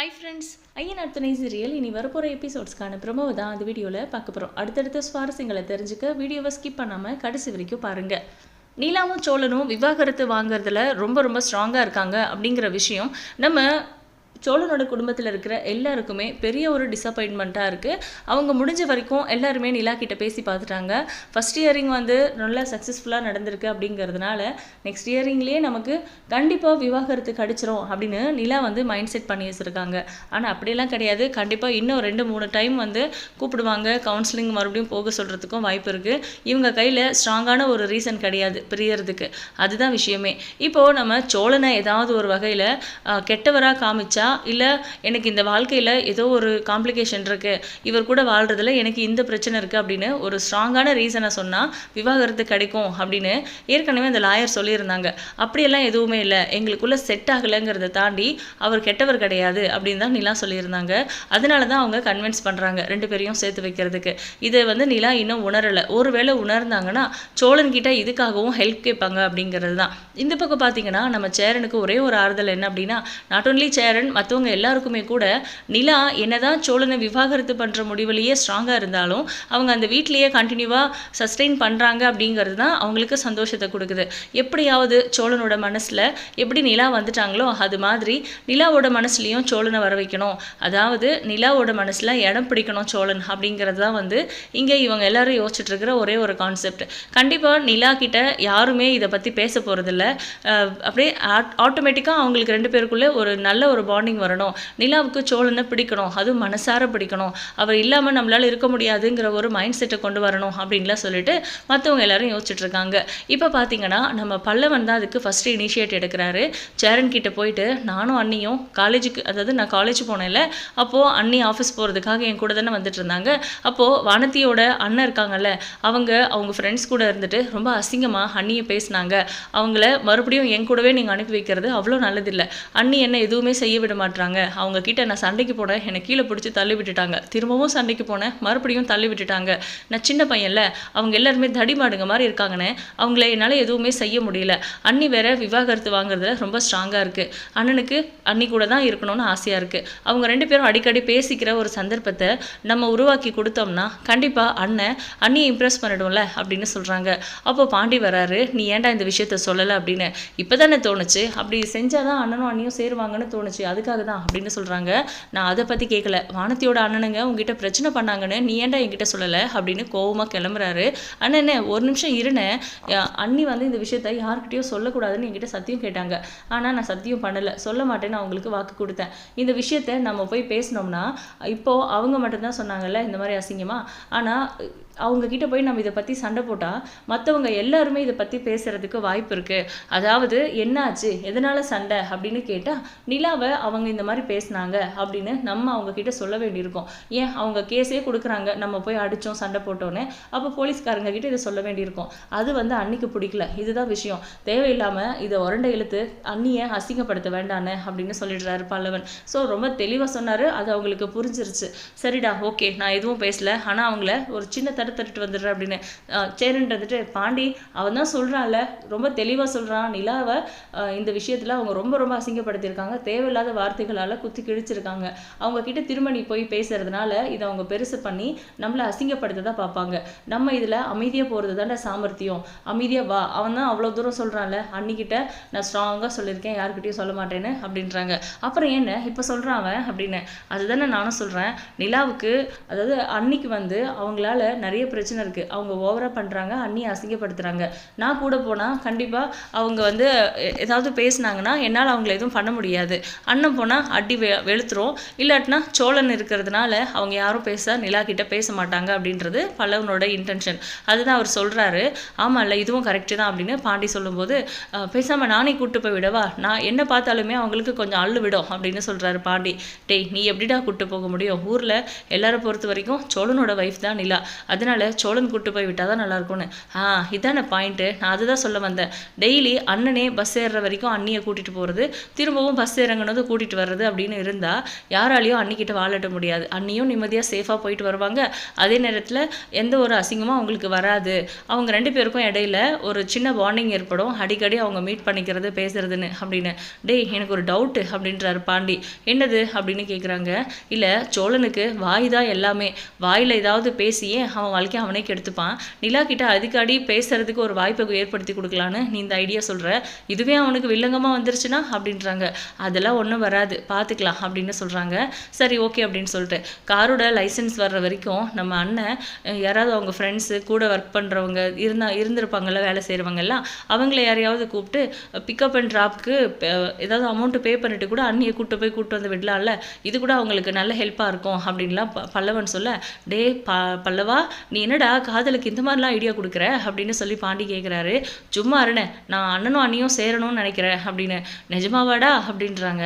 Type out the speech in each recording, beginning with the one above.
Hi friends ஐயன் அர்த்தனை serial இனி வரப்போகிற எபிசோட்ஸ்க்கான ப்ரமோவை தான் அந்த வீடியோவில் பார்க்க போகிறோம் அடுத்தடுத்த சுவாரஸ்யங்களை தெரிஞ்சுக்க வீடியோவை ஸ்கிப் பண்ணாமல் கடைசி வரைக்கும் பாருங்கள் நீலாவும் சோழனும் விவாகரத்து வாங்குறதுல ரொம்ப ரொம்ப ஸ்ட்ராங்காக இருக்காங்க அப்படிங்கிற விஷயம் நம்ம சோழனோட குடும்பத்தில் இருக்கிற எல்லாருக்குமே பெரிய ஒரு டிசப்பாயின்மெண்ட்டாக இருக்குது அவங்க முடிஞ்ச வரைக்கும் எல்லாருமே நிலா கிட்ட பேசி பார்த்துட்டாங்க. ஃபஸ்ட் இயரிங் வந்து நல்லா சக்ஸஸ்ஃபுல்லாக நடந்திருக்கு அப்படிங்கிறதுனால நெக்ஸ்ட் இயரிங்லேயே நமக்கு கண்டிப்பாக விவாகரத்து கடிச்சிரும் அப்படின்னு நிலா வந்து மைண்ட் செட் பண்ணி வச்சுருக்காங்க. ஆனால் அப்படியெல்லாம் கிடையாது. கண்டிப்பாக இன்னும் ரெண்டு மூணு டைம் வந்து கூப்பிடுவாங்க. கவுன்சிலிங் மறுபடியும் போக சொல்கிறதுக்கும் வாய்ப்பு இருக்குது இவங்க கையில் ஸ்ட்ராங்கான ஒரு ரீசன் கிடையாது பிரியறதுக்கு. அதுதான் விஷயமே. இப்போது நம்ம சோழனை ஏதாவது ஒரு வகையில் கெட்டவராக காமிச்சா இல்லை எனக்கு இந்த வாழ்க்கையில் ஏதோ ஒரு காம்ப்ளிகேஷன் இருக்குது இவர் கூட வாழ்கிறதுல எனக்கு இந்த பிரச்சனை இருக்குது அப்படின்னு ஒரு ஸ்ட்ராங்கான ரீசனை சொன்னால் விவாகரத்து கிடைக்கும் அப்படின்னு ஏற்கனவே அந்த லாயர் சொல்லியிருந்தாங்க. அப்படியெல்லாம் எதுவுமே இல்லை. எங்களுக்குள்ளே செட் ஆகலைங்கிறத தாண்டி அவர் கெட்டவர் கிடையாது அப்படின்னு தான் நிலா சொல்லியிருந்தாங்க. அதனால தான் அவங்க கன்வின்ஸ் பண்ணுறாங்க ரெண்டு பேரையும் சேர்த்து வைக்கிறதுக்கு. இதை வந்து நிலா இன்னும் உணரலை. ஒருவேளை உணர்ந்தாங்கன்னா சோழன்கிட்ட இதுக்காகவும் ஹெல்ப் கேட்பாங்க அப்படிங்கிறது தான். இந்த பக்கம் பார்த்தீங்கன்னா நம்ம சேரனுக்கு ஒரே ஒரு ஆறுதல் என்ன அப்படின்னா நாட் ஓன்லி சேரன் மற்றவங்க எல்லாருக்குமே கூட நிலா என்னதான் சோழனை விவாகரத்து பண்ணுற முடிவுலேயே ஸ்ட்ராங்காக இருந்தாலும் அவங்க அந்த வீட்லேயே கண்டினியூவாக சஸ்டெயின் பண்ணுறாங்க அப்படிங்கிறது தான் அவங்களுக்கு சந்தோஷத்தை கொடுக்குது. எப்படியாவது சோழனோட மனசில் எப்படி நிலா வந்துட்டாங்களோ அது மாதிரி நிலாவோட மனசுலேயும் சோழனை வர வைக்கணும். அதாவது நிலாவோட மனசில் இடம் பிடிக்கணும் சோழன் அப்படிங்கிறது தான் வந்து இங்கே இவங்க எல்லாரும் யோசிச்சுட்டு இருக்கிற ஒரே ஒரு கான்செப்ட் கண்டிப்பாக நிலா கிட்ட யாருமே இதை பற்றி பேச போகிறதில்ல அப்படியே ஆட்டோமேட்டிக்காக அவங்களுக்கு ரெண்டு பேருக்குள்ளே ஒரு நல்ல ஒரு பாண்டிங் வரணும். நிலாவுக்கு சோழனை பிடிக்கணும். அதுவும் மனசார பிடிக்கணும். அவர் இல்லாமல் நம்மளால் இருக்க முடியாதுங்கிற ஒரு மைண்ட் செட்டை கொண்டு வரணும் அப்படின்லாம் சொல்லிட்டு மற்றவங்க எல்லாரும் யோசிச்சுட்டு இருக்காங்க இப்போ பார்த்தீங்கன்னா நம்ம பல்லவன் தான் அதுக்கு ஃபஸ்ட்டு இனிஷியேட் எடுக்கிறாரு. சேரன் கிட்ட போயிட்டு நானும் அண்ணியும் காலேஜுக்கு அதாவது நான் காலேஜ் போனேன்ல அப்போது அண்ணி ஆஃபீஸ் போகிறதுக்காக என் கூட தானே வந்துட்டு இருந்தாங்க அப்போது வானத்தியோட அண்ணன் இருக்காங்கல்ல அவங்க அவங்க ஃப்ரெண்ட்ஸ் கூட இருந்துட்டு ரொம்ப அசிங்கமாக அண்ணியை பேசினாங்க. அவங்கள மறுபடியும் என் கூடவே நீங்கள் அனுப்பி வைக்கிறது அவ்வளோ நல்லதில்லை. அண்ணி என்ன எதுவுமே செய்ய விட மாட்டுறாங்க அவங்க கிட்ட நான் சண்டைக்கு போனேன் என்னை கீழே பிடிச்சி தள்ளி விட்டுட்டாங்க. திரும்பவும் சண்டைக்கு போனேன். மறுபடியும் தள்ளி விட்டுட்டாங்க. நான் சின்ன பையன்ல அவங்க எல்லாருமே தடிமாடுங்க மாதிரி இருக்காங்கன்னு அவங்கள என்னால் எதுவுமே செய்ய முடியல. அண்ணி வேற விவாகரத்து வாங்குறதுல ரொம்ப ஸ்ட்ராங்காக இருக்குது அண்ணனுக்கு அண்ணி கூட தான் இருக்கணும்னு ஆசையாக இருக்குது அவங்க ரெண்டு பேரும் அடிக்கடி பேசிக்கிற ஒரு சந்தர்ப்பத்தை நம்ம உருவாக்கி கொடுத்தோம்னா கண்டிப்பாக அண்ணன் அண்ணியை இம்ப்ரெஸ் பண்ணிடும்ல அப்படின்னு சொல்கிறாங்க அப்போ பாண்டி வராரு நீ ஏன்டா இந்த விஷயத்த சொல்லலை? அப்படின்னு. இப்போ தானே தோணுச்சு. அப்படி செஞ்சால் தான் அண்ணனும் அண்ணியும் சேருவாங்கன்னு தோணுச்சு. அதுக்கு அதுக்காக தான் அப்படின்னு சொல்கிறாங்க நான் அதை பற்றி கேட்கல வானத்தியோட அண்ணனுங்க உங்ககிட்ட பிரச்சனை பண்ணாங்கன்னு நீ ஏன்டா என்கிட்ட சொல்லலை? அப்படின்னு கோவமாக கிளம்புறாரு. அண்ணனே ஒரு நிமிஷம் இருனேன் அண்ணி வந்து இந்த விஷயத்த யார்கிட்டயும் சொல்லக்கூடாதுன்னு என்கிட்ட சத்தியம் கேட்டாங்க. ஆனால் நான் சத்தியம் பண்ணலை. சொல்ல மாட்டேன்னு அவங்களுக்கு வாக்கு கொடுத்தேன். இந்த விஷயத்த நம்ம போய் பேசினோம்னா இப்போது அவங்க மட்டும்தான் சொன்னாங்கல்ல இந்த மாதிரி அசிங்கமாக ஆனால் அவங்கக்கிட்ட போய் நம்ம இதை பற்றி சண்டை போட்டால் மற்றவங்க எல்லாருமே இதை பற்றி பேசுகிறதுக்கு வாய்ப்பு இருக்குது அதாவது என்னாச்சு? எதனால் சண்டை? அப்படின்னு கேட்டால் நிலாவை அவங்க இந்த மாதிரி பேசுனாங்க அப்படின்னு நம்ம அவங்கக்கிட்ட சொல்ல வேண்டியிருக்கோம். ஏன்? அவங்க கேஸே கொடுக்குறாங்க. நம்ம போய் அடித்தோம் சண்டை போட்டோன்னே அப்போ போலீஸ்காரங்க கிட்ட இதை சொல்ல வேண்டியிருக்கோம். அது வந்து அன்னிக்கு பிடிக்கல. இதுதான் விஷயம். தேவையில்லாமல் இதை உரண்டை இழுத்து அண்ணியை அசிங்கப்படுத்த வேண்டானே அப்படின்னு சொல்லிடுறாரு பல்லவன். ஸோ ரொம்ப தெளிவாக சொன்னார். அது அவங்களுக்கு புரிஞ்சிருச்சு. சரிடா ஓகே நான் எதுவும் பேசல. ஆனால் அவங்கள ஒரு சின்ன தடு தடுத்துட்டு வந்துடுறேன் அப்படின்னு. சேரன்ட்டு பாண்டி அவன் தான் சொல்கிறான்ல ரொம்ப தெளிவாக சொல்கிறான் நிலாவை இந்த விஷயத்தில் அவங்க ரொம்ப ரொம்ப அசிங்கப்படுத்தியிருக்காங்க. தேவையில்லாத வார்த்தைகளால் குத்தி கிழிச்சிருக்காங்க. அவங்க கிட்ட திரும்ப நீ போய் பேசுறதுனால இதை அவங்க பெருசு பண்ணி நம்மளை அசிங்கப்படுத்த தான் பார்ப்பாங்க. நம்ம இதில் அமைதியாக போகிறது தானே சாமர்த்தியம். அமைதியாக வா. அவன் தான் அவ்வளோ தூரம் சொல்கிறான்ல அன்னிக்கிட்ட நான் ஸ்ட்ராங்காக சொல்லியிருக்கேன் யாருக்கிட்டையும் சொல்ல மாட்டேன்னு அப்படின்றாங்க. அப்புறம் என்ன? இப்போ சொல்கிறான் அவன் அப்படின்னு. அதுதானே நானும் சொல்கிறேன் நிலாவுக்கு அதாவது அன்னைக்கு வந்து அவங்களால நிறைய பிரச்சனை இருக்குது அவங்க ஓவராக பண்ணுறாங்க அண்ணி அசிங்கப்படுத்துகிறாங்க நான் கூட போனால் கண்டிப்பாக அவங்க வந்து ஏதாவது பேசுனாங்கன்னா என்னால் அவங்கள எதுவும் பண்ண முடியாது. அண்ணன் போனால் அடி வெ வெளுத்துரும். இல்லாட்டினா சோழன் இருக்கிறதுனால அவங்க யாரும் பேச நிலா கிட்ட பேச மாட்டாங்க அப்படின்றது பல்லவனோட இன்டென்ஷன் அதுதான் அவர் சொல்கிறாரு ஆமாம் இல்லை இதுவும் கரெக்டு தான் அப்படின்னு பாண்டி சொல்லும்போது பேசாமல் நானே கூப்பிட்டு போய் விடவா? நான் என்ன பார்த்தாலுமே அவங்களுக்கு கொஞ்சம் அள்ளு விடும் அப்படின்னு சொல்கிறாரு பாண்டி. டேய் நீ எப்படிடா கூப்பிட்டு போக முடியும்? ஊரில் எல்லாரை பொறுத்த வரைக்கும் சோழனோட வைஃப் தான் நிலா. அது அதனால சோழன் கூட்டு போய் விட்டால் தான் நல்லாயிருக்கும்னு. ஆ இதான பாயிண்ட்டு நான் அதுதான் சொல்ல வந்தேன். டெய்லி அண்ணனே பஸ் ஏறுற வரைக்கும் அண்ணியை கூட்டிகிட்டு போகிறது திரும்பவும் பஸ் இறங்கினதும் கூட்டிகிட்டு வர்றது அப்படின்னு இருந்தால் யாராலையும் அன்னிக்கிட்ட வாழட்ட முடியாது. அண்ணியும் நிம்மதியாக சேஃபாக போயிட்டு வருவாங்க. அதே நேரத்தில் எந்த ஒரு அசிங்கமும் அவங்களுக்கு வராது. அவங்க ரெண்டு பேருக்கும் இடையில ஒரு சின்ன பாண்டிங் ஏற்படும். அடிக்கடி அவங்க மீட் பண்ணிக்கிறது பேசுறதுன்னு அப்படின்னு. டேய் எனக்கு ஒரு டவுட்டு அப்படின்றாரு பாண்டி. என்னது அப்படின்னு கேட்குறாங்க இல்லை சோழனுக்கு வாய் தான் எல்லாமே. வாயில் ஏதாவது பேசியே அவன் வாழ்க்கையை அவனே கெடுத்துப்பான். நிலா கிட்ட அதுக்காடி பேசுறதுக்கு ஒரு வாய்ப்பை ஏற்படுத்தி கொடுக்கலான்னு நீ இந்த ஐடியா சொல்கிற இதுவே அவனுக்கு வில்லங்கமாக வந்துருச்சுன்னா? அப்படின்றாங்க. அதெல்லாம் ஒன்றும் வராது. பார்த்துக்கலாம் அப்படின்னு சொல்கிறாங்க சரி ஓகே அப்படின்னு சொல்லிட்டு. காரோட லைசன்ஸ் வர்ற வரைக்கும் நம்ம அண்ணன் யாராவது அவங்க ஃப்ரெண்ட்ஸு கூட ஒர்க் பண்ணுறவங்க இருந்தா இருந்திருப்பாங்கல்ல வேலை செய்கிறவங்கெல்லாம் அவங்கள யாரையாவது கூப்பிட்டு பிக்கப் அண்ட் ட்ராப்க்கு ஏதாவது அமௌண்ட்டு பே பண்ணிட்டு கூட அண்ணியை கூப்பிட்டு போய் கூப்பிட்டு வந்து விடலாம்ல. இது கூட அவங்களுக்கு நல்ல ஹெல்ப்பாக இருக்கும் அப்படின்லாம் ப- பல்லவன் சொல்ல டே ப பல்லவா நீ என்னடா காதலுக்கு இந்த மாதிரிலாம் ஐடியா கொடுக்குற? அப்படின்னு சொல்லி பாண்டி கேட்குறாரு சும்மா அருணே நான் அண்ணனும் அண்ணியும் சேரணும்னு நினைக்கிறேன் அப்படின்னு. நிஜமாவாடா? அப்படின்றாங்க.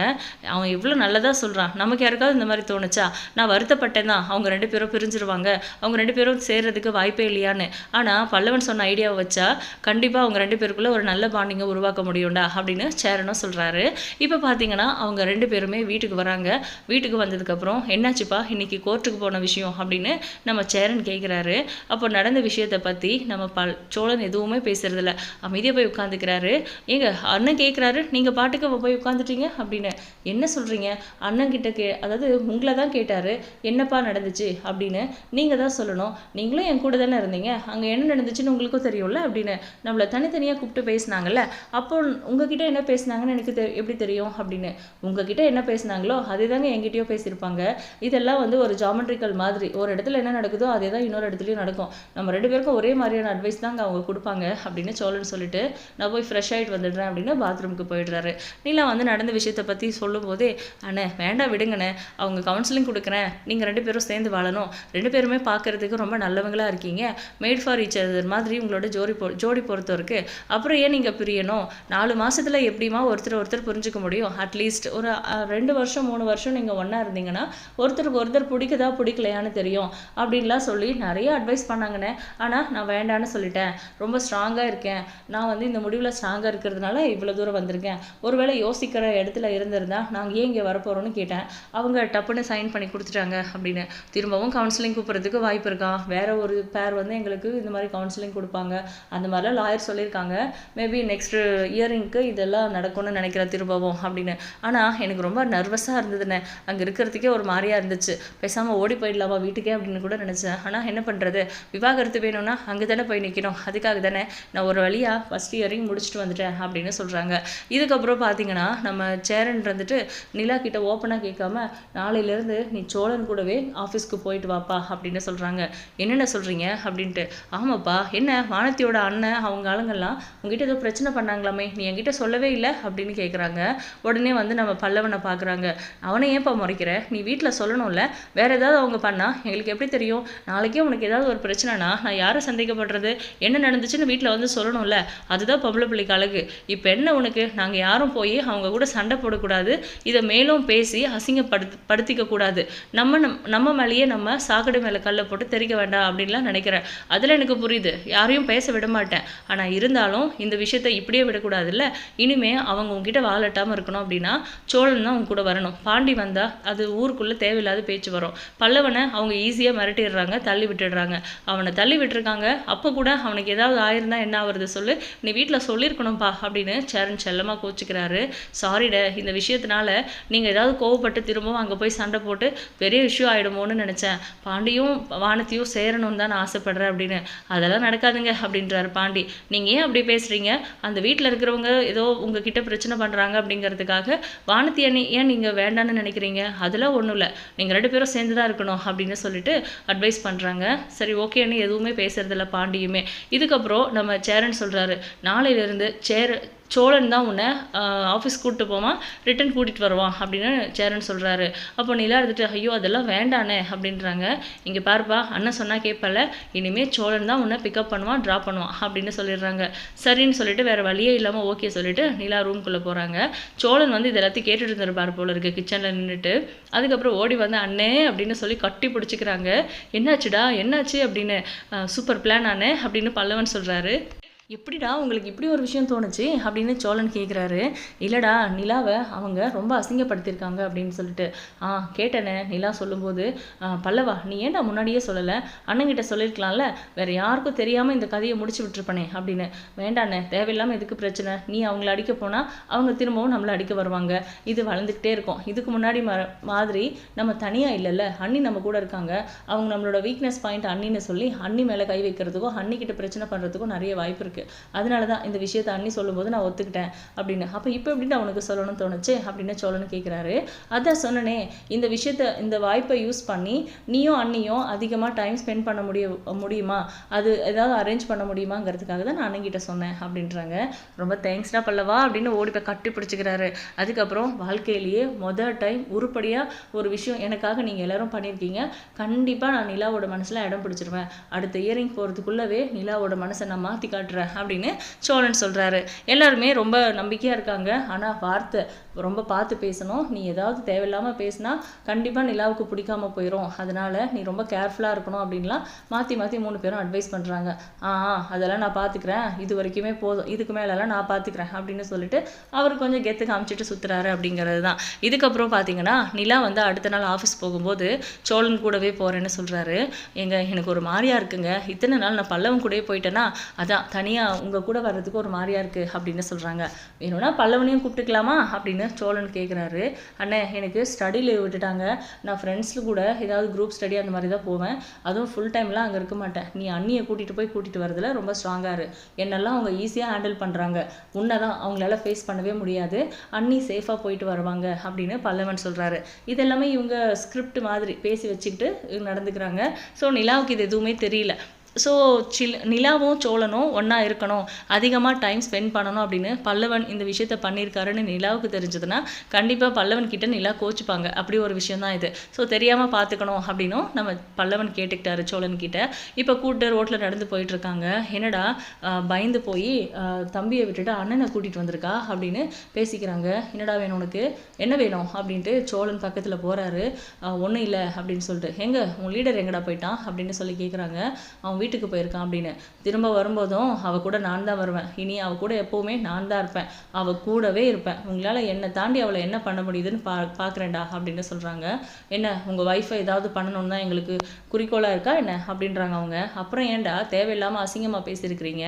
அவன் இவ்வளோ நல்லதாக சொல்கிறான் நமக்கு யாருக்காவது இந்த மாதிரி தோணுச்சா? நான் வருத்தப்பட்டேன் தான். அவங்க ரெண்டு பேரும் பிரிஞ்சிருவாங்க. அவங்க ரெண்டு பேரும் சேர்றதுக்கு வாய்ப்பே இல்லையான்னு. ஆனால் பல்லவன் சொன்ன ஐடியாவை வச்சா கண்டிப்பாக அவங்க ரெண்டு பேருக்குள்ளே ஒரு நல்ல பாண்டிங்கை உருவாக்க முடியும்டா அப்படின்னு சேரனும் சொல்கிறாரு இப்போ பார்த்தீங்கன்னா அவங்க ரெண்டு பேருமே வீட்டுக்கு வராங்க. வீட்டுக்கு வந்ததுக்கப்புறம் என்னாச்சுப்பா? இன்னைக்கு கோர்ட்டுக்கு போன விஷயம் அப்படின்னு நம்ம சேரன் கேட்குறாரு அப்போ நடந்த விஷயத்தை பற்றி நம்ம பல் சோழன் எதுவுமே பேசுகிறதில்ல அமைதியாக போய் உட்காந்துக்கிறாரு. ஏங்க அண்ணன் கேட்குறாரு நீங்கள் பாட்டுக்கு போய் உட்காந்துட்டீங்க அப்படின்னு. என்ன சொல்கிறீங்க அண்ணன் கிட்ட கே அதாவது உங்களை தான் கேட்டார். என்னப்பா நடந்துச்சு அப்படின்னு. நீங்கள் தான் சொல்லணும். நீங்களும் என் கூட தானே இருந்தீங்க. அங்கே என்ன நடந்துச்சுன்னு உங்களுக்கும் தெரியும்ல அப்படின்னு. நம்மளை தனித்தனியாக கூப்பிட்டு பேசினாங்கல்ல. அப்போ உங்ககிட்ட என்ன பேசுனாங்கன்னு எனக்கு தெ எப்படி தெரியும் அப்படின்னு. உங்ககிட்ட என்ன பேசுனாங்களோ அதே தாங்க என்கிட்டயோ பேசியிருப்பாங்க. இதெல்லாம் வந்து ஒரு ஜாமெட்ரிக்கல் மாதிரி. ஒரு இடத்துல என்ன நடக்குதோ அதே தான் இன்னொரு இடத்துலையும் நடக்கும். நம்ம ரெண்டு பேருக்கும் ஒரே மாதிரியான அட்வைஸ் தாங்க அவங்க கொடுப்பாங்க. அப்படின்னு சோழன் சொல்லிட்டு நான் போய் ஃப்ரெஷ் ஆகிட்டு வந்துடுறேன் அப்படின்னு பாத்ரூமுக்கு போயிடுறாரு. நீலா வந்து நடந்த விஷயத்தை பற்றி சொல்லும்போதே அண்ணே வேண்டாம் விடுங்கண்ணே. அவங்க கவுன்சிலிங் கொடுக்குறேன். நீங்கள் ரெண்டு பேரும் சேர்ந்து வாழணும். ரெண்டு பேருமே பார்க்கறதுக்கு ரொம்ப நல்லவங்களாக இருக்கீங்க. மேட் ஃபார் ஈச் அதர் மாதிரி உங்களோட ஜோடி போ ஜோடி பொறுத்தவருக்கு அப்புறம் ஏன் நீங்கள் பிரியணும்? நாலு மாதத்தில் எப்படிமா ஒருத்தர் ஒருத்தர் புரிஞ்சுக்க முடியும்? அட்லீஸ்ட் ஒரு ரெண்டு வருஷம் மூணு வருஷம் நீங்கள் ஒன்றா இருந்தீங்கன்னா ஒருத்தருக்கு ஒருத்தர் பிடிக்குதா பிடிக்கலையான்னு தெரியும். அப்படின்லாம் சொல்லி நிறைய அட்வைஸ் பண்ணாங்கண்ணே. ஆனால் நான் வேண்டான்னு சொல்லிட்டேன். ரொம்ப ஸ்ட்ராங்காக இருக்கேன். நான் வந்து இந்த முடிவில் ஸ்ட்ராங்காக இருக்கிறதுனால இவ்வளோ தூரம் வந்திருக்கேன். ஒருவேளை யோசிக்கிற இடத்துல இருந்திருந்தா நாங்கள் ஏன் இங்கே வரப்போகிறோம்னு கேட்டேன். அவங்க டப்புன்னு சைன் பண்ணி கொடுத்துட்டாங்க அப்படின்னு. திரும்பவும் கவுன்சிலிங் கூப்பிட்றதுக்கு வாய்ப்பு இருக்கா? வேற ஒரு பேர் வந்து எங்களுக்கு இந்த மாதிரி கவுன்சிலிங் கொடுப்பாங்க. அந்த மாதிரிலாம் லாயர் சொல்லியிருக்காங்க. மேபி நெக்ஸ்ட் இயரிங்க்கு இதெல்லாம் நடக்கும்னு நினைக்கிறேன் திரும்பவும் அப்படின்னு. ஆனால் எனக்கு ரொம்ப நர்வஸாக இருந்ததுண்ணே. அங்கே இருக்கிறதுக்கே ஒரு மாதிரியா இருந்துச்சு. பேசாமல் ஓடி போயிடலாமா வீட்டுக்கே அப்படின்னு கூட நினச்சேன். ஆனால் என்ன பண்ணுறது விவாகரத்து வேணும்னா அங்கே தானே போய் நிற்கணும் அதுக்காக தானே நான் ஒரு வழியாக ஃபஸ்ட் இயரிங் முடிச்சுட்டு வந்துட்டேன் அப்படின்னு சொல்கிறாங்க இதுக்கப்புறம் பார்த்தீங்கன்னா நம்ம சேரன் இருந்துட்டு நிலா கிட்ட ஓப்பனாக கேட்காம நாளையிலேருந்து நீ சோழன் கூடவே ஆஃபீஸ்க்கு போயிட்டு வாப்பா அப்படின்னு சொல்கிறாங்க என்னென்ன சொல்கிறீங்க அப்படின்ட்டு ஆமாப்பா என்ன வானத்தியோட அண்ணன் அவங்க ஆளுங்கள்லாம் உங்ககிட்ட ஏதோ பிரச்சனை பண்ணாங்களாமே நீ என்கிட்ட சொல்லவே இல்லை? அப்படின்னு கேட்குறாங்க உடனே வந்து நம்ம பல்லவனை பார்க்குறாங்க அவனை ஏன்ப்பா முறைக்கிற? நீ வீட்டில் சொல்லணும்ல. வேறு ஏதாவது அவங்க பண்ணால் எங்களுக்கு எப்படி தெரியும்? நாளைக்கே உனக்கு ஏதாவது ஒரு பிரச்சனைனா நான் யாரை சந்தேகப்படுறது என்ன நடந்துச்சுன்னு வீட்டில் வந்து சொல்லணும்ல. அதுதான் பொம்பளை பிள்ளைக்கு அழகு. இப்போ என்ன உனக்கு? நாங்கள் யாரும் போய் அவங்க கூட சண்டை போடக்கூடாது. இதை மேலும் பேசி அசிங்கப்படுத்து படுத்திக்க கூடாது நம்ம நம் நம்ம மேலேயே நம்ம சாக்கடை மேலே கல்லை போட்டு தெரிக்க வேண்டாம் அப்படின்லாம் நினைக்கிறேன். அதில் எனக்கு புரியுது. யாரையும் பேச விட மாட்டேன். ஆனால் இருந்தாலும் இந்த விஷயத்தை இப்படியே விடக்கூடாதுல்ல. இனிமே அவங்க உங்ககிட்ட வாழட்டாமல் இருக்கணும் அப்படின்னா சோழன் தான் அவங்க கூட வரணும். பாண்டி வந்தால் அது ஊருக்குள்ளே தேவையில்லாத பேச்சு வரும். பல்லவனை அவங்க ஈஸியாக மிரட்டிடுறாங்க தள்ளி விட்டு விட்டுடுறாங்க. அவனை தள்ளி விட்டுருக்காங்க. அப்போ கூட அவனுக்கு ஏதாவது ஆயிருந்தா என்ன ஆகுறது சொல்லு. நீ வீட்டில் சொல்லியிருக்கணும்ப்பா அப்படின்னு சேரன் செல்லமாக கோச்சிக்கிறாரு. சாரிட இந்த விஷயத்தினால நீங்கள் ஏதாவது கோவப்பட்டு திரும்பவும் அங்கே போய் சண்டை போட்டு பெரிய இஷ்யூ ஆகிடுமோன்னு நினச்சேன். பாண்டியும் வானத்தையும் சேரணும்னு தான் நான் ஆசைப்படுறேன் அப்படின்னு. அதெல்லாம் நடக்காதுங்க அப்படின்றாரு பாண்டி. நீங்கள் ஏன் அப்படி பேசுகிறீங்க அந்த வீட்டில் இருக்கிறவங்க ஏதோ உங்ககிட்ட பிரச்சனை பண்ணுறாங்க அப்படிங்கிறதுக்காக வானத்தி அணி ஏன் நீங்கள் வேண்டான்னு நினைக்கிறீங்க? அதெல்லாம் ஒன்றும் இல்லை. நீங்கள் ரெண்டு பேரும் சேர்ந்து தான் இருக்கணும் அப்படின்னு சொல்லிட்டு அட்வைஸ் பண்ணுறாங்க சரி ஓகேன்னு எதுவுமே பேசுறதில்ல பாண்டியுமே. இதுக்கப்புறம் நம்ம சேரன் சொல்கிறாரு நாளையிலேருந்து சேர சோழன் தான் உன்னை ஆஃபீஸ் கூப்பிட்டு போவான் ரிட்டன் கூட்டிகிட்டு வருவான் அப்படின்னு சேரன் சொல்கிறாரு அப்போ நிலா இருந்துட்டு ஐயோ அதெல்லாம் வேண்டானே அப்படின்றாங்க. இங்கே பாருப்பா அண்ணன் சொன்னால் கேட்பல இனிமேல் சோழன் தான் உன்னை பிக்கப் பண்ணுவான் ட்ராப் பண்ணுவான் அப்படின்னு சொல்லிடுறாங்க. சரின்னு சொல்லிட்டு வேறு வழியே இல்லாமல் ஓகே சொல்லிட்டு நிலா ரூம்குள்ளே போகிறாங்க சோழன் வந்து இது எல்லாத்தையும் கேட்டுட்டு இருந்திருப்பார் போல இருக்குது கிச்சனில் நின்றுட்டு அதுக்கப்புறம் ஓடி வந்து அண்ணே அப்படின்னு சொல்லி கட்டி பிடிச்சிக்கிறாங்க. என்னாச்சுடா என்னாச்சு அப்படின்னு சூப்பர் பிளான் ஆனே அப்படின்னு பல்லவன் சொல்கிறாரு எப்படிடா உங்களுக்கு இப்படி ஒரு விஷயம் தோணுச்சு அப்படின்னு சோழன் கேட்குறாரு இல்லைடா நிலாவை அவங்க ரொம்ப அசிங்கப்படுத்தியிருக்காங்க அப்படின்னு சொல்லிட்டு. ஆ கேட்டேனே நிலா சொல்லும்போது பல்லவா நீ ஏன்டா முன்னாடியே சொல்லலை? அண்ணங்கிட்ட சொல்லியிருக்கலாம்ல. வேற யாருக்கும் தெரியாமல் இந்த கதையை முடிச்சு விட்டுருப்பனே அப்படின்னு. வேண்டாண்ணே தேவையில்லாமல் எதுக்கு பிரச்சனை? நீ அவங்கள அடிக்க போனால் அவங்க திரும்பவும் நம்மளை அடிக்க வருவாங்க. இது வளர்ந்துக்கிட்டே இருக்கும். இதுக்கு முன்னாடி ம மாதிரி நம்ம தனியாக இல்லைல்ல. அண்ணி நம்ம கூட இருக்காங்க. அவங்க நம்மளோட வீக்னஸ் பாயிண்ட் அண்ணின்னு சொல்லி அண்ணி மேலே கை வைக்கிறதுக்கும் அண்ணிக்கிட்ட பிரச்சனை பண்ணுறதுக்கும் நிறைய வாய்ப்பு இருக்குது அதனால தான் இந்த விஷயத்தை அண்ணி சொல்லும்போது நான் ஒத்துக்கிட்டேன் அப்படின்னு. அப்போ இப்போ எப்படி அவனுக்கு உனக்கு சொல்லணும்னு தோணுச்சு அப்படின்னு சோழன் கேட்குறாரு அதான் சொன்னனே இந்த விஷயத்த இந்த வாய்ப்பை யூஸ் பண்ணி நீயும் அண்ணியும் அதிகமாக டைம் ஸ்பெண்ட் பண்ண முடிய முடியுமா? அது ஏதாவது அரேஞ்ச் பண்ண முடியுமாங்கிறதுக்காக தான் நான் அண்ணங்கிட்ட சொன்னேன் அப்படின்றாங்க. ரொம்ப தேங்க்ஸ்டா பல்லவா அப்படின்னு ஓடி போய் கட்டி பிடிச்சிக்கிறாரு. அதுக்கப்புறம் வாழ்க்கையிலேயே மொதல் டைம் உருப்படியாக ஒரு விஷயம் எனக்காக நீங்கள் எல்லாரும் பண்ணியிருக்கீங்க. கண்டிப்பாக நான் நிலாவோட மனசில் இடம் பிடிச்சிருவேன். அடுத்த இயரிங் போகிறதுக்குள்ளவே நிலாவோட மனசை நான் மாற்றி காட்டுறேன். அப்படின்னு சோழன் சொல்கிறாரு எல்லாருமே ரொம்ப நம்பிக்கையாக இருக்காங்க. ஆனால் வார்த்தை ரொம்ப பார்த்து பேசணும். நீ ஏதாவது தேவையில்லாமல் பேசினா கண்டிப்பாக நிலாவுக்கு பிடிக்காம போயிடும் அதனால நீ ரொம்ப கேர்ஃபுல்லாக இருக்கணும் அப்படின்லாம் மாற்றி மாற்றி மூணு பேரும் அட்வைஸ் பண்ணுறாங்க ஆ ஆ, அதெல்லாம் நான் பார்த்துக்கிறேன். இது வரைக்குமே போதும். இதுக்கு மேலெல்லாம் நான் பார்த்துக்கிறேன் அப்படின்னு சொல்லிட்டு அவர் கொஞ்சம் கெத்து காமிச்சிட்டு சுற்றுறாரு அப்படிங்கிறது தான். இதுக்கப்புறம் பார்த்தீங்கன்னா நிலா வந்து அடுத்த நாள் ஆஃபீஸ் போகும்போது சோழன் கூடவே போகிறேன்னு சொல்கிறாரு எங்கள் எனக்கு ஒரு மாதிரியா இருக்குங்க. இத்தனை நாள் நான் பல்லவன் கூடவே போயிட்டேன்னா அதான் தனி தனியாக உங்கள் கூட வர்றதுக்கு ஒரு மாதிரியா இருக்குது அப்படின்னு சொல்கிறாங்க வேணும்னா பல்லவனையும் கூப்பிட்டுக்கலாமா அப்படின்னு சோழன் கேட்குறாரு அண்ணே எனக்கு ஸ்டடி லீவ் விட்டுட்டாங்க. நான் ஃப்ரெண்ட்ஸு கூட ஏதாவது குரூப் ஸ்டடி அந்த மாதிரி தான் போவேன். அதுவும் ஃபுல் டைம்லாம் அங்கே இருக்க மாட்டேன். நீ அண்ணியை கூட்டிகிட்டு போய் கூட்டிகிட்டு வரதுல ரொம்ப ஸ்ட்ராங்காக இரு. என்னெல்லாம் அவங்க ஈஸியாக ஹேண்டில் பண்ணுறாங்க உன்னை தான் அவங்களால ஃபேஸ் பண்ணவே முடியாது. அண்ணி சேஃபாக போயிட்டு வருவாங்க அப்படின்னு பல்லவன் சொல்கிறாரு இதெல்லாமே இவங்க ஸ்கிரிப்ட் மாதிரி பேசி வச்சுக்கிட்டு நடந்துக்கிறாங்க. ஸோ நிலாவுக்கு இது எதுவுமே தெரியல. ஸோ சில் நிலாவும் சோழனும் ஒன்றா இருக்கணும். அதிகமாக டைம் ஸ்பெண்ட் பண்ணணும் அப்படின்னு பல்லவன் இந்த விஷயத்த பண்ணியிருக்காருன்னு நிலாவுக்கு தெரிஞ்சதுன்னா கண்டிப்பாக பல்லவன் கிட்ட நிலா கோச்சுப்பாங்க. அப்படி ஒரு விஷயம் தான் இது. ஸோ தெரியாமல் பார்த்துக்கணும் அப்படின்னும் நம்ம பல்லவன் கேட்டுக்கிட்டாரு சோழன் கிட்ட. இப்போ கூட்டு ரோட்டில் நடந்து போயிட்டுருக்காங்க. என்னடா பயந்து போய் தம்பியை விட்டுட்டு அண்ணனை கூட்டிகிட்டு வந்திருக்கா அப்படின்னு பேசிக்கிறாங்க. என்னடா வேணும் உனக்கு? என்ன வேணும்? அப்படின்ட்டு சோழன் பக்கத்தில் போகிறாரு ஒன்றும் இல்லை அப்படின்னு சொல்லிட்டு. எங்கே? உன் லீடர் எங்கடா போயிட்டான்? அப்படின்னு சொல்லி கேட்குறாங்க அவன் வீட்டுக்கு போயிருக்கான் அப்படின்னு. திரும்ப வரும்போதும் அவ கூட நான் தான் வருவேன். இனி அவ கூட எப்போவுமே நான் தான் இருப்பேன். அவ கூடவே இருப்பேன். உங்களால் என்னை தாண்டி அவளை என்ன பண்ண முடியுதுன்னு பா பார்க்குறேன்டா அப்படின்னு சொல்கிறாங்க என்ன உங்கள் ஒய்ஃபை ஏதாவது பண்ணணும்னு தான் எங்களுக்கு குறிக்கோளாக இருக்கா என்ன? அப்படின்றாங்க அவங்க. அப்புறம் ஏன்டா தேவையில்லாமல் அசிங்கமாக பேசியிருக்கிறீங்க?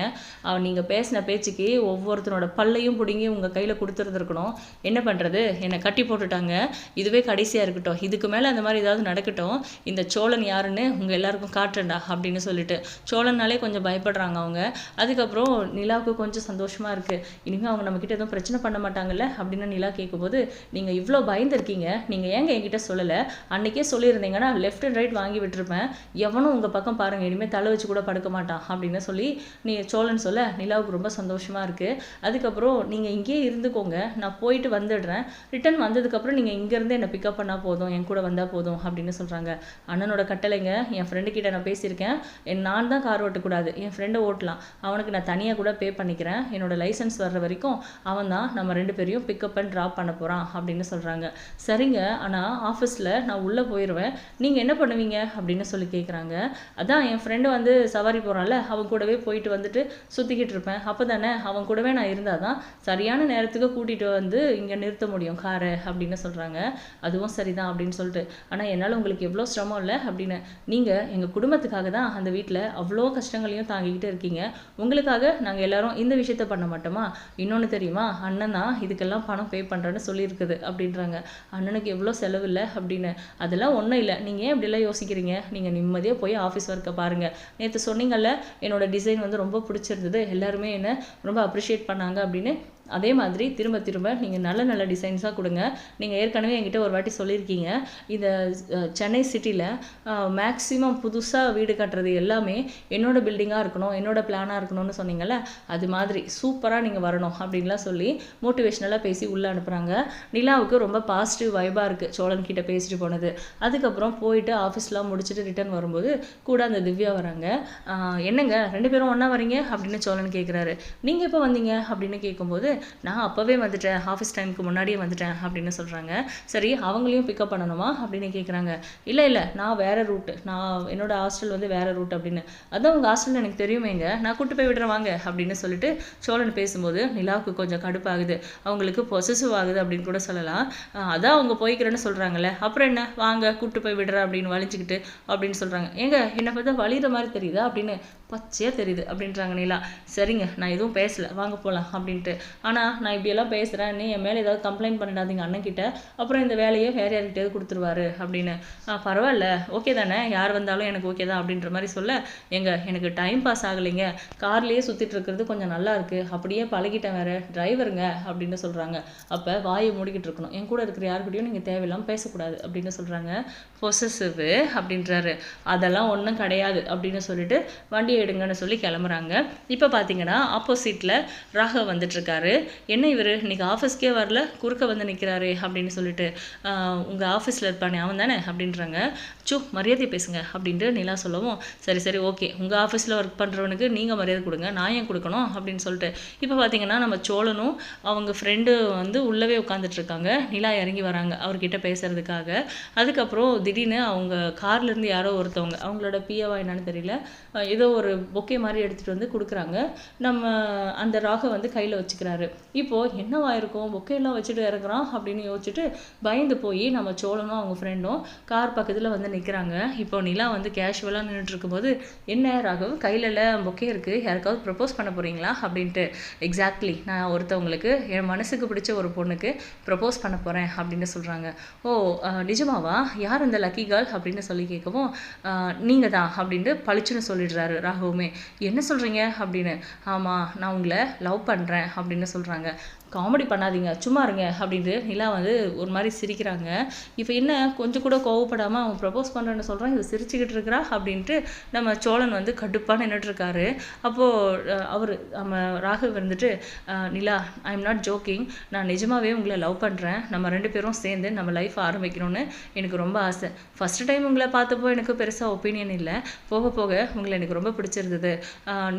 அவள் நீங்கள் பேசின பேச்சுக்கு ஒவ்வொருத்தனோட பல்லையும் பிடுங்கி உங்கள் கையில் கொடுத்துருந்துருக்கணும். என்ன பண்ணுறது என்னை கட்டி போட்டுட்டாங்க. இதுவே கடைசியாக இருக்கட்டும். இதுக்கு மேலே அந்த மாதிரி ஏதாவது நடக்கட்டும். இந்த சோழன் யாருன்னு உங்கள் எல்லாருக்கும் காட்டுறேன்டா அப்படின்னு சொல்லிட்டு. சோழனாலே கொஞ்சம் பயப்படுறாங்க அவங்க. அதுக்கப்புறம் நிலாவுக்கு கொஞ்சம் சந்தோஷமாக இருக்குது இனிமேல் அவங்க நம்மக்கிட்ட எதுவும் பிரச்சனை பண்ண மாட்டாங்கல்ல? அப்படின்னு நிலா கேட்கும்போது நீங்கள் இவ்வளோ பயந்துருக்கீங்க. நீங்கள் ஏங்க என்கிட்ட சொல்லலை? அன்னைக்கே சொல்லியிருந்தீங்கன்னா லெஃப்ட் அண்ட் ரைட் வாங்கி விட்டுருப்பேன். எவனும் உங்கள் பக்கம் பாருங்கள் இனிமேல் தலை வச்சு கூட படுக்க மாட்டான். அப்படின்னு சொல்லி நீ சோழன் சொல்ல நிலாவுக்கு ரொம்ப சந்தோஷமாக இருக்குது அதுக்கப்புறம் நீங்கள் இங்கேயே இருந்துக்கோங்க. நான் போயிட்டு வந்துடுறேன். ரிட்டர்ன் வந்ததுக்கப்புறம் நீங்கள் இங்கேருந்து என்னை பிக்கப் பண்ணால் போதும். என் கூட வந்தால் போதும். அப்படின்னு சொல்கிறாங்க அண்ணனோட கட்டளைங்க என் ஃப்ரெண்டு கிட்ட நான் பேசியிருக்கேன். என் நான் தான் கார் ஓட்டக்கூடாது. என் ஃப்ரெண்டை ஓட்டலாம். அவனுக்கு நான் தனியாக கூட பே பண்ணிக்கிறேன். என்னோடய லைசன்ஸ் வர்ற வரைக்கும் அவன் தான் நம்ம ரெண்டு பேரையும் பிக்கப் அண்ட் ட்ராப் பண்ண போகிறான் அப்படின்னு சொல்கிறாங்க சரிங்க. ஆனால் ஆஃபீஸில் நான் உள்ளே போயிடுவேன் நீங்கள் என்ன பண்ணுவீங்க? அப்படின்னு சொல்லி கேட்குறாங்க அதான் என் ஃப்ரெண்டு வந்து சவாரி போகிறான்ல அவன் கூடவே போயிட்டு வந்துட்டு சுற்றிக்கிட்டு இருப்பேன். அப்போ தானே அவன் கூடவே நான் இருந்தால் தான் சரியான நேரத்துக்கு கூட்டிகிட்டு வந்து இங்கே நிறுத்த முடியும் காரை அப்படின்னு சொல்கிறாங்க அதுவும் சரிதான் அப்படின்னு சொல்லிட்டு. ஆனால் என்னால் உங்களுக்கு எவ்வளோ சிரமம் இல்லை அப்படின்னு. நீங்கள் எங்கள் குடும்பத்துக்காக தான் அந்த வீட்டில் அவ்வளோ கஷ்டங்களையும் தாங்கிக்கிட்டு இருக்கீங்க. உங்களுக்காக நாங்கள் எல்லாரும் இந்த விஷயத்த பண்ண மாட்டோமா? இன்னொன்று தெரியுமா? அண்ணன் தான் இதுக்கெல்லாம் பணம் பே பண்ணுறேன்னு சொல்லியிருக்குது அப்படின்றாங்க. அண்ணனுக்கு எவ்வளோ செலவு இல்லை அப்படின்னு. அதெல்லாம் ஒன்றும் இல்லை. நீங்கள் ஏன் இப்படிலாம் யோசிக்கிறீங்க? நீங்கள் நிம்மதியாக போய் ஆஃபீஸ் ஒர்க்கை பாருங்கள் நேற்று சொன்னீங்கல்ல என்னோடய டிசைன் வந்து ரொம்ப பிடிச்சிருந்தது. எல்லாருமே என்ன ரொம்ப அப்ரிஷியேட் பண்ணாங்க அப்படின்னு அதே மாதிரி திரும்ப திரும்ப நீங்கள் நல்ல நல்ல டிசைன்ஸாக கொடுங்க. நீங்கள் ஏற்கனவே என்கிட்ட ஒரு வாட்டி சொல்லியிருக்கீங்க. இந்த சென்னை சிட்டியில் மேக்ஸிமம் புதுசாக வீடு கட்டுறது எல்லாமே என்னோடய பில்டிங்காக இருக்கணும் என்னோட பிளானாக இருக்கணும்னு சொன்னீங்கல்ல அது மாதிரி சூப்பராக நீங்கள் வரணும் அப்படின்லாம் சொல்லி மோட்டிவேஷ்னலாக பேசி உள்ளே அனுப்புகிறாங்க நிலாவுக்கு ரொம்ப பாசிட்டிவ் வைபாக இருக்குது சோழன் கிட்டே பேசிட்டு போனது. அதுக்கப்புறம் போயிட்டு ஆஃபீஸ்லாம் முடிச்சுட்டு ரிட்டர்ன் வரும்போது கூட அந்த திவ்யா வராங்க. என்னங்க ரெண்டு பேரும் ஒன்றா வரீங்க அப்படின்னு சோழன் கேட்குறாரு நீங்கள் எப்போ வந்தீங்க அப்படின்னு கேட்கும்போது நான் அப்போவே வந்துட்டேன் ஆஃபீஸ் டைமுக்கு முன்னாடியே வந்துட்டேன் அப்படின்னு சொல்கிறாங்க சரி அவங்களையும் பிக்கப் பண்ணணுமா அப்படின்னு கேட்குறாங்க இல்லை இல்லை நான் வேறு ரூட்டு நான் என்னோட ஹாஸ்டல் வந்து வேறு ரூட் அப்படின்னு. அதான் உங்கள் ஹாஸ்டல் எனக்கு தெரியுமேங்க நான் கூட்டு போய் விடுறேன் வாங்க அப்படின்னு சொல்லிட்டு சோழன் பேசும்போது நிலாவுக்கு கொஞ்சம் கடுப்பாகுது. அவங்களுக்கு பொசசிவ் ஆகுது அப்படின்னு கூட சொல்லலாம். அதான் அவங்க போய்க்கிறேன்னு சொல்கிறாங்கல்ல அப்புறம் என்ன? வாங்க கூப்பிட்டு போய் விடுறேன் அப்படின்னு வலிச்சுக்கிட்டு அப்படின்னு சொல்கிறாங்க ஏங்க என்னை பார்த்தா வலிகிற மாதிரி தெரியுதா அப்படின்னு பச்சையாக தெரியுது அப்படின்றாங்க நிலா. சரிங்க நான் எதுவும் பேசலை. வாங்க போகலாம் அப்படின்ட்டு. ஆனால் நான் இப்படியெல்லாம் பேசுகிறேன் நீ என் மேலே ஏதாவது கம்ப்ளைண்ட் பண்ணிடாதீங்க அண்ணன்கிட்ட. அப்புறம் இந்த வேலையை வேறு யார்கிட்டயாவது கொடுத்துருவாரு அப்படின்னு. "ஆ, பரவாயில்ல. ஓகே தானே? யார் வந்தாலும் எனக்கு ஓகே தான் அப்படின்ற மாதிரி சொல்ல எங்க எனக்கு டைம் பாஸ் ஆகலைங்க. கார்லேயே சுற்றிட்டு இருக்கிறது கொஞ்சம் நல்லா இருக்கு. அப்படியே பழகிட்டேன் வேற. டிரைவருங்க அப்படின்னு சொல்கிறாங்க அப்போ வாயை மூடிக்கிட்டு இருக்கணும். என் கூட இருக்கிற யாருக்கிட்டையும் நீங்கள் தேவையில்லாமல் பேசக்கூடாது அப்படின்னு சொல்கிறாங்க பொசசிவ் அப்படின்றாரு. அதெல்லாம் ஒன்றும் கிடையாது அப்படின்னு சொல்லிட்டு வண்டியை எடுங்கன்னு சொல்லி கிளம்புறாங்க. இப்போ பார்த்தீங்கன்னா ஆப்போசிட்டில் ராகவ் வந்துட்டுருக்காரு. என்ன இவர்? இன்றைக்கி ஆஃபீஸ்க்கே வரல குறுக்க வந்து நிற்கிறாரு அப்படின்னு சொல்லிட்டு உங்கள் ஆஃபீஸில் இருப்பானே அவன் தானே அப்படின்றாங்க. சோ மரியாதை பேசுங்க அப்படின்ட்டு நிலா சொல்லவும் சரி சரி ஓகே உங்கள் ஆஃபீஸில் ஒர்க் பண்ணுறவனுக்கு நீங்கள் மரியாதை கொடுங்க நான் ஏன் கொடுக்கணும் அப்படின்னு சொல்லிட்டு. இப்போ பார்த்தீங்கன்னா நம்ம சோழனும் அவங்க ஃப்ரெண்டு வந்து உள்ளவே உட்காந்துட்ருக்காங்க நிலா இறங்கி வராங்க அவர்கிட்ட பேசுகிறதுக்காக அதுக்கப்புறம் திடீர்னு அவங்க கார்லேருந்து யாரோ ஒருத்தவங்க அவங்களோட பிஏவா என்னன்னு தெரியல ஏதோ ஒரு ஒரு பொக்கே மாதிரி எடுத்துகிட்டு வந்து கொடுக்குறாங்க. நம்ம அந்த ராகை வந்து கையில் வச்சுக்கிறாரு. இப்போது என்னவா இருக்கும்? பொக்கையெல்லாம் வச்சுட்டு இறக்குறான் அப்படின்னு யோசிச்சுட்டு பயந்து போய் நம்ம சோழனும் அவங்க ஃப்ரெண்டும் கார் பக்கத்தில் வந்து நிற்கிறாங்க இப்போ நிலா வந்து கேஷுவலாக நின்றுட்டு இருக்கும்போது என்ன ராகவ் கையில பொக்கே இருக்குது யாருக்காவது ப்ரப்போஸ் பண்ண போகிறீங்களா அப்படின்ட்டு எக்ஸாக்ட்லி நான் ஒருத்தவங்களுக்கு என் மனசுக்கு பிடிச்ச ஒரு பொண்ணுக்கு ப்ரப்போஸ் பண்ண போகிறேன் அப்படின்னு சொல்கிறாங்க ஓ நிஜமாவா? யார் அந்த லக்கி கேர்ள் அப்படின்னு சொல்லி கேட்கவும் நீங்கள் தான் அப்படின்ட்டு பளிச்சுன்னு சொல்லிடுறாரு ஆகவுமே என்ன சொல்கிறீங்க அப்படின்னு. ஆமாம் நான் உங்களை லவ் பண்ணுறேன் அப்படின்னு சொல்கிறாங்க காமெடி பண்ணாதீங்க சும்மா இருங்க அப்படின்ட்டு நிலா வந்து ஒரு மாதிரி சிரிக்கிறாங்க. இப்போ என்ன கொஞ்சம் கூட கோவப்படாமல் அவன் ப்ரப்போஸ் பண்ணுறேன்னு சொல்கிறான் இது சிரிச்சுக்கிட்டு இருக்கிறா அப்படின்ட்டு நம்ம சோழன் வந்து கடுப்பாக நின்றுட்டு இருக்காரு. அப்போது அவர் நம்ம ராகவ் வந்துட்டு Nila I am not joking நான் நிஜமாகவே உங்களை லவ் பண்ணுறேன் நம்ம ரெண்டு பேரும் சேர்ந்து நம்ம லைஃப் ஆரம்பிக்கணும்னு எனக்கு ரொம்ப ஆசை. ஃபஸ்ட்டு டைம் உங்களை பார்த்தப்போ எனக்கு பெருசாக ஒப்பீனியன் இல்லை. போக போக உங்களை எனக்கு ரொம்ப பிடிச்சிருந்தது.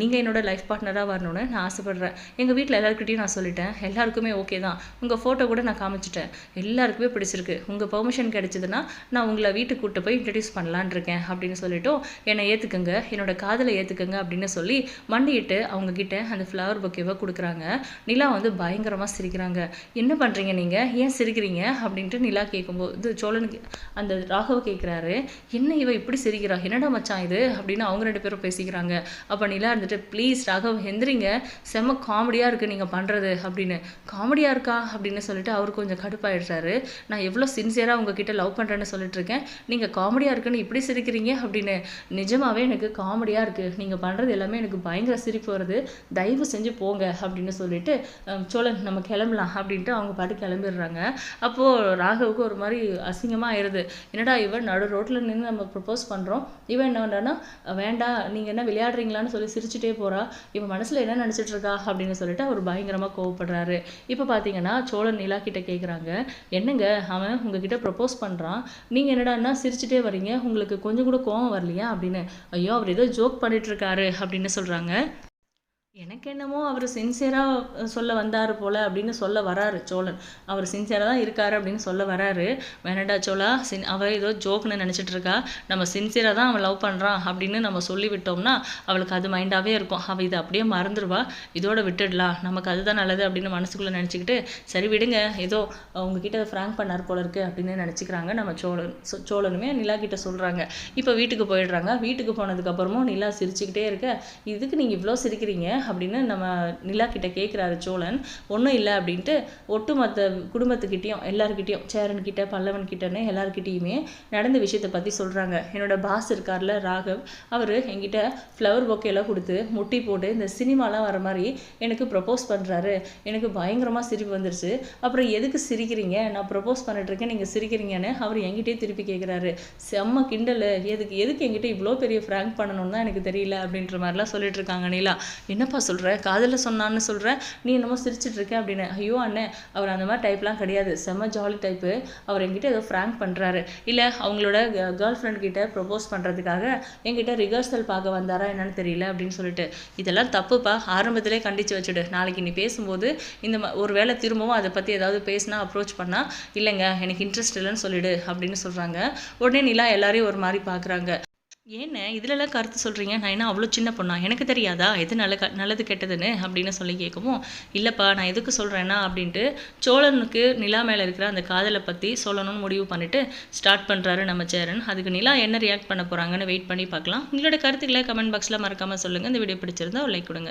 நீங்கள் என்னோட லைஃப் பார்ட்னராக வரணும்னு நான் ஆசைப்பட்றேன். எங்கள் வீட்டில் எல்லாருக்கிட்டையும் நான் சொல்லிட்டேன். எல்லாருக்குமே ஓகே தான். உங்கள் ஃபோட்டோ கூட நான் காமிச்சிட்டேன். எல்லாருக்குமே பிடிச்சிருக்கு. உங்கள் பெர்மிஷன் கிடைச்சதுன்னா நான் உங்களை வீட்டுக்கு கூட்டு போய் இன்ட்ரடியூஸ் பண்ணலான்ருக்கேன் அப்படின்னு சொல்லிவிட்டோம் என்னை ஏற்றுக்குங்க என்னோட காதலை ஏற்றுக்குங்க அப்படின்னு சொல்லி மண்டிட்டு அவங்கக்கிட்ட அந்த ஃப்ளவர் பொக்கேவை கொடுக்குறாங்க. நிலா வந்து பயங்கரமாக சிரிக்கிறாங்க. என்ன பண்ணுறீங்க நீங்கள் ஏன் சிரிக்கிறீங்க? அப்படின்ட்டு நிலா கேட்கும்போது சோழனுக்கு அந்த ராகவ கேட்குறாரு என்ன இவ இப்படி சிரிக்கிறா? என்னடா மச்சான் இது? அப்படின்னு அவங்க ரெண்டு பேரும் பேசிக்கிறாங்க. அப்போ நிலா இருந்துட்டு ப்ளீஸ் ராகவ் எந்திரிங்க. செம்ம காமெடியாக இருக்குது நீங்கள் பண்ணுறது அப்படின்னு. காமெடியாக இருக்கா அப்படின்னு சொல்லிட்டு அவர் கொஞ்சம் கடுப்பாயிடுறாரு. நான் எவ்வளோ சின்சியராக உங்ககிட்ட லவ் பண்ணுறேன்னு சொல்லிட்டு இருக்கேன். நீங்கள் காமெடியாக இருக்குன்னு இப்படி சிரிக்கிறீங்க அப்படின்னு. நிஜமாகவே எனக்கு காமெடியாக இருக்குது நீங்கள் பண்ணுறது எல்லாமே எனக்கு பயங்கர சிரிப்பு வருது. தயவு செஞ்சு போங்க அப்படின்னு சொல்லிட்டு சோழன் நம்ம கிளம்பலாம் அப்படின்ட்டு அவங்க பாட்டு கிளம்பிடுறாங்க. அப்போது ராகவுக்கு ஒரு மாதிரி அசிங்கமாக ஆயிடுது என்னடா இவன் நடு ரோட்டில் நின்று நம்ம ப்ரப்போஸ் பண்ணுறோம் இவன் என்ன பண்ணான்னா வேண்டாம் நீங்கள் என்ன விளையாடுறீங்களான்னு சொல்லி சிரிச்சுட்டே போகிறா இவன் மனசில் என்ன நினச்சிட்டு இருக்கா? அப்படின்னு சொல்லிட்டு அவர் பயங்கரமாக கோவப்படுறாரு. இப்போ பார்த்தீங்கன்னா சோழன் நிலா கிட்ட கேட்குறாங்க என்னங்க அவன் உங்ககிட்ட ப்ரப்போஸ் பண்ணுறான் நீங்கள் என்னடான்னா சிரிச்சுட்டே வரீங்க உங்களுக்கு கொஞ்சம் கூட கோவம் வரலையா அப்படின்னு. ஐயோ அவர் ஏதோ ஜோக் பண்ணிட்டு இருக்காரு அப்படின்னு சொல்கிறாங்க எனக்கு என்னமோ அவர் சின்சியராக சொல்ல வந்தார் போல் அப்படின்னு சொல்ல வராரு சோழன். அவர் சின்சியராக தான் இருக்கார் அப்படின்னு சொல்ல வராரு. வேணடா சோழா சின் அவள் ஏதோ ஜோக்னு நினச்சிட்டு இருக்கா. நம்ம சின்சியராக தான் அவன் லவ் பண்ணுறான் அப்படின்னு நம்ம சொல்லி விட்டோம்னா அவளுக்கு அது மைண்டாகவே இருக்கும். அவள் இதை அப்படியே மறந்துடுவா இதோட விட்டுடலாம் நமக்கு அதுதான் நல்லது அப்படின்னு மனசுக்குள்ளே நினச்சிக்கிட்டு சரி விடுங்க ஏதோ உங்ககிட்ட ஃப்ராங்க் பண்ணார் போல இருக்கு அப்படின்னு நினச்சிக்கிறாங்க நம்ம சோழன். சோழனுமே நிலா கிட்ட சொல்கிறாங்க இப்போ வீட்டுக்கு போயிடுறாங்க. வீட்டுக்கு போனதுக்கப்புறமும் நிலா சிரிச்சுக்கிட்டே இருக்க இதுக்கு நீங்கள் இவ்வளோ சிரிக்கிறீங்க? அப்படின்னு நம்ம நிலா கிட்ட கேட்குறாரு சோழன். ஒன்றும் இல்லை அப்படின்ட்டு ஒட்டுமொத்த குடும்பத்துக்கிட்டேயும் எல்லாருக்கிட்டேயும் சேரன் கிட்ட பல்லவன் கிட்டன்னு எல்லாருக்கிட்டேயுமே நடந்த விஷயத்தை பற்றி சொல்கிறாங்க என்னோட பாஸ் இருக்கார்ல ராகவ். அவர் என்கிட்ட ஃப்ளவர் பொக்கையெல்லாம் கொடுத்து முட்டி போட்டு இந்த சினிமாலாம் வர மாதிரி எனக்கு ப்ரப்போஸ் பண்ணுறாரு எனக்கு பயங்கரமாக சிரிப்பு வந்துருச்சு. அப்புறம் எதுக்கு சிரிக்கிறீங்க? நான் ப்ரப்போஸ் பண்ணிட்டுருக்கேன் நீங்கள் சிரிக்கிறீங்கன்னு அவர் என்கிட்டயே திருப்பி கேட்குறாரு செம்ம கிண்டல். எதுக்கு எதுக்கு என்கிட்ட இவ்வளோ பெரிய ஃப்ராங்க் பண்ணணும்னு தான் எனக்கு தெரியல அப்படின்ற மாதிரிலாம் சொல்லிட்டு இருக்காங்க நீலா. என்னப்பா சொல்கிற காதலில் சொன்னான்னு சொல்கிறேன் நீ என்னமோ சிரிச்சிட்டு இருக்க அப்படின்னு. ஐயோ அண்ணே அவர் அந்த மாதிரி டைப்லாம் கிடையாது. செம்ம ஜாலி டைப்பு அவர் என்கிட்ட ஏதோ ஃப்ராங்க் பண்ணுறாரு இல்லை அவங்களோட கேர்ள் ஃப்ரெண்ட் கிட்ட ப்ரொபோஸ் பண்ணுறதுக்காக என்கிட்ட ரிஹர்சல் பார்க்க வந்தாரா என்னன்னு தெரியல அப்படின்னு சொல்லிட்டு. இதெல்லாம் தப்புப்பா. ஆரம்பத்திலே கண்டித்து வச்சுடு. நாளைக்கு நீ பேசும்போது இந்த ஒரு வேளை திரும்பவும் அதை பற்றி ஏதாவது பேசினா அப்ரோச் பண்ணால் இல்லைங்க எனக்கு இன்ட்ரெஸ்ட் இல்லைன்னு சொல்லிடு அப்படின்னு சொல்கிறாங்க உடனே நிலா எல்லாரையும் ஒரு மாதிரி பார்க்குறாங்க. ஏண்ணே இதுலலாம் கருத்து சொல்கிறீங்க நான் என்ன அவ்வளோ சின்ன பொண்ணா? எனக்கு தெரியாதா? எது நல்ல க நல்லது கெட்டதுன்னு அப்படின்னு சொல்லி கேட்கவும் இல்லைப்பா நான் எதுக்கு சொல்கிறேன்னா அப்படின்ட்டு சோழனுக்கு நிலா மேலே இருக்கிற அந்த காதலை பற்றி சொல்லணும்னு முடிவு பண்ணிவிட்டு ஸ்டார்ட் பண்ணுறாரு நம்ம சேரன். அதுக்கு நிலா என்ன ரியாக்ட் பண்ண போகிறாங்கன்னு வெயிட் பண்ணி பார்க்கலாம். உங்களோட கருத்துக்களை கமெண்ட் பாக்ஸில் மறக்காமல் சொல்லுங்கள் இந்த வீடியோ பிடிச்சிருந்தா ஒரு லைக் கொடுங்க.